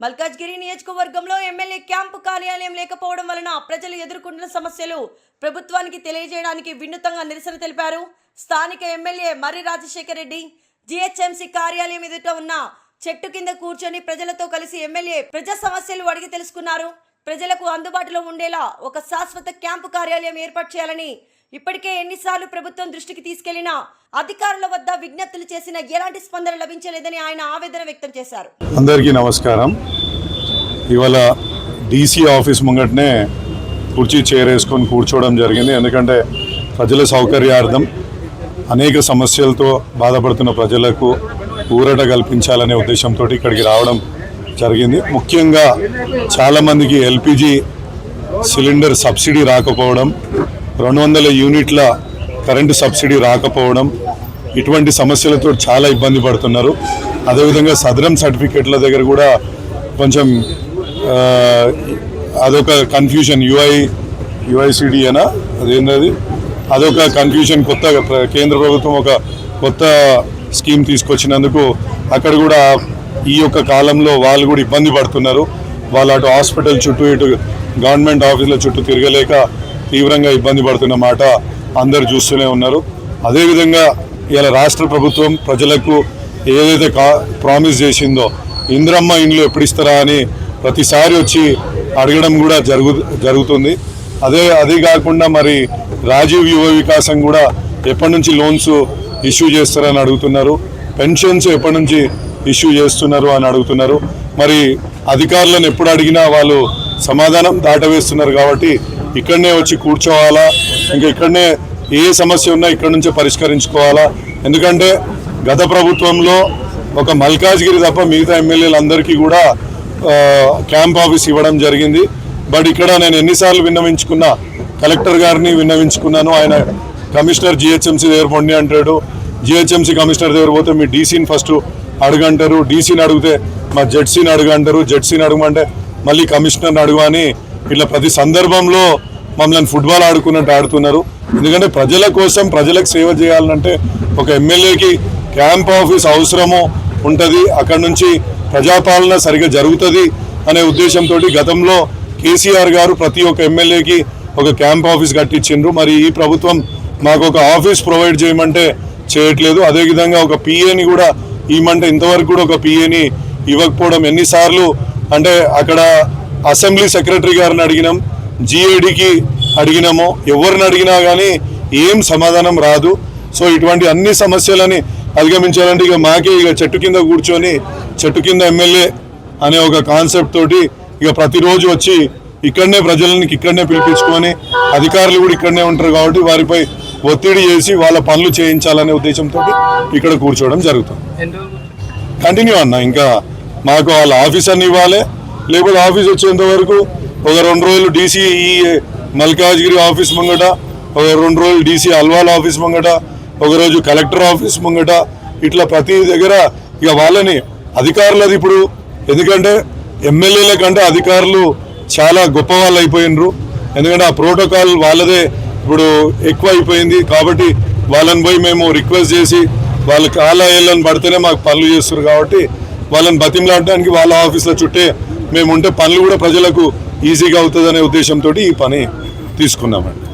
మల్కాజ్గిరి నియోజకవర్గంలో MLA camp కార్యాలయం లేకపోవడం వలన ప్రజలు ఎదుర్కొంటున్న సమస్యలు ప్రభుత్వానికి తెలియజేయడానికి వినూతంగా నిరసన తెలిపారు. స్థానిక ఎమ్మెల్యే మర్రి రాజశేఖర రెడ్డి జిహెచ్ఎంసీ కార్యాలయం ఎదుట ఉన్న చెట్టు కింద కూర్చొని ప్రజలతో కలిసి ఎమ్మెల్యే ప్రజా సమస్యలు అడిగి తెలుసుకున్నారు. ప్రజలకు అందుబాటులో ఉండేలా ఒక శాశ్వత క్యాంపు కార్యాలయం ఏర్పాటు చేయాలని ఇప్పటికే ఎన్నిసార్లు ప్రభుత్వం దృష్టికి తీసుకెళ్ళినా అధికారుల వద్ద విజ్ఞప్తులు చేసిన ఎలాంటి స్పందన లభించలేదని ఆయన ఆవేదన వ్యక్తం చేశారు. అందరికీ నమస్కారం. ఇవాళ డీసీ ఆఫీస్ ముంగటనే కుర్చీ చేరేసుకొని కూర్చోవడం జరిగింది. ఎందుకంటే ప్రజల సౌకర్యార్థం అనేక సమస్యలతో బాధపడుతున్న ప్రజలకు ఊరట కల్పించాలనే ఉద్దేశంతో ఇక్కడికి రావడం జరిగింది. ముఖ్యంగా చాలామందికి ఎల్పిజి సిలిండర్ సబ్సిడీ రాకపోవడం రెండు వందల యూనిట్ల కరెంటు సబ్సిడీ రాకపోవడం ఇటువంటి సమస్యలతో చాలా ఇబ్బంది పడుతున్నారు. అదేవిధంగా సదరం సర్టిఫికెట్ల దగ్గర కూడా కొంచెం అదొక కన్ఫ్యూషన్ యుఐ యుఐసిడి అనా అదేంటది అదొక కన్ఫ్యూషన్ కొత్త ప్ర- కేంద్ర ప్రభుత్వం ఒక కొత్త స్కీమ్ తీసుకొచ్చినందుకు అక్కడ కూడా ఈ యొక్క కాలంలో వాళ్ళు కూడా ఇబ్బంది పడుతున్నారు. వాళ్ళు అటు హాస్పిటల్ చుట్టూ ఇటు గవర్నమెంట్ ఆఫీసుల చుట్టూ తిరగలేక తీవ్రంగా ఇబ్బంది పడుతున్న మాట అందరు చూస్తూనే ఉన్నారు. అదేవిధంగా ఇలా రాష్ట్ర ప్రభుత్వం ప్రజలకు ఏదైతే కా ప్రామిస్ చేసిందో ఇంద్రమ్మ ఇండ్లు ఎప్పుడు ఇస్తారా అని ప్రతిసారి వచ్చి అడగడం కూడా జరుగు జరుగుతుంది. అదే అది కాకుండా మరి రాజీవ్ యువ వికాసం కూడా ఎప్పటి నుంచి లోన్స్ ఇష్యూ చేస్తారని అడుగుతున్నారు. పెన్షన్స్ ఎప్పటి నుంచి ఇష్యూ చేస్తున్నారు అని అడుగుతున్నారు. మరి అధికారులను ఎప్పుడు అడిగినా వాళ్ళు సమాధానం దాటవేస్తున్నారు కాబట్టి ఇక్కడనే వచ్చి కూర్చోవాలా? ఇంకా ఇక్కడనే ఏ సమస్య ఉన్నా ఇక్కడ నుంచే పరిష్కరించుకోవాలా? ఎందుకంటే గత ప్రభుత్వంలో ఒక మల్కాజ్గిరి తప్ప మిగతా ఎమ్మెల్యేలందరికీ కూడా క్యాంప్ ఆఫీస్ ఇవ్వడం జరిగింది. బట్ ఇక్కడ నేను ఎన్నిసార్లు విన్నవించుకున్నా కలెక్టర్ గారిని విన్నవించుకున్నాను. ఆయన కమిషనర్ జిహెచ్ఎంసీ దగ్గర పొండి అంటాడు. జిహెచ్ఎంసీ కమిషనర్ దగ్గర పోతే మీ డీసీని ఫస్ట్ అడుగంటారు. డీసీని అడిగితే మా జెడ్సీని అడుగంటారు. జెడ్సీని అడగమంటే మళ్ళీ కమిషనర్ని అడుగు ఇట్లా ప్రతి సందర్భంలో మమ్మల్ని ఫుట్బాల్ ఆడుకున్నట్టు ఆడుతున్నారు. ఎందుకంటే ప్రజల కోసం ప్రజలకు సేవ చేయాలంటే ఒక ఎమ్మెల్యేకి క్యాంప్ ఆఫీస్ అవసరము ఉంటుంది. అక్కడ నుంచి ప్రజాపాలన సరిగా జరుగుతుంది అనే ఉద్దేశంతో గతంలో కేసీఆర్ గారు ప్రతి ఒక్క ఎమ్మెల్యేకి ఒక క్యాంప్ ఆఫీస్ కట్టించిండ్రు. మరి ఈ ప్రభుత్వం మాకు ఒక ఆఫీస్ ప్రొవైడ్ చేయమంటే చేయట్లేదు. అదేవిధంగా ఒక పిఏని కూడా ఇవ్వమంటే ఇంతవరకు కూడా ఒక పిఏని ఇవ్వకపోవడం ఎన్నిసార్లు అంటే అక్కడ అసెంబ్లీ సెక్రటరీ గారిని అడిగినాం జిఏడికి అడిగినాము. ఎవరిని అడిగినా కానీ ఏం సమాధానం రాదు. సో ఇటువంటి అన్ని సమస్యలని అధిగమించాలంటే ఇక మాకే ఇక చెట్టు కింద కూర్చొని చెట్టు కింద ఎమ్మెల్యే అనే ఒక కాన్సెప్ట్ తోటి ఇక ప్రతిరోజు వచ్చి ఇక్కడనే ప్రజలని ఇక్కడనే పిలిపించుకొని అధికారులు కూడా ఇక్కడనే ఉంటారు కాబట్టి వారిపై ఒత్తిడి చేసి వాళ్ళ పనులు చేయించాలనే ఉద్దేశంతో ఇక్కడ కూర్చోవడం జరుగుతుంది. కంటిన్యూ అన్న ఇంకా మాకు వాళ్ళ ఆఫీస్ అన్ని ఇవ్వాలి. లేకపోతే ఆఫీస్ వచ్చేంత వరకు ఒక రెండు రోజులు డీసీ ఈ మల్కాజ్గిరి ఆఫీస్ ముంగట ఒక రెండు రోజులు డీసీ అల్వాల్ ఆఫీస్ ముంగట ఒక రోజు కలెక్టర్ ఆఫీస్ ముంగట ఇట్లా ప్రతి దగ్గర ఇక వాళ్ళని అధికారులది ఇప్పుడు. ఎందుకంటే ఎమ్మెల్యేల కంటే అధికారులు చాలా గొప్ప వాళ్ళు అయిపోయినరు. ఎందుకంటే ఆ ప్రోటోకాల్ వాళ్ళదే ఇప్పుడు ఎక్కువ అయిపోయింది కాబట్టి వాళ్ళని పోయి మేము రిక్వెస్ట్ చేసి వాళ్ళ కాళ్ళ పడితేనే మాకు పనులు చేస్తారు కాబట్టి వాళ్ళని బతిమలాడడానికి వాళ్ళ ఆఫీసుల చుట్టే మేము ఉంటే పనులు కూడా ప్రజలకు ఈజీగా అవుతుంది అనే ఉద్దేశంతో ఈ పని తీసుకున్నామండి.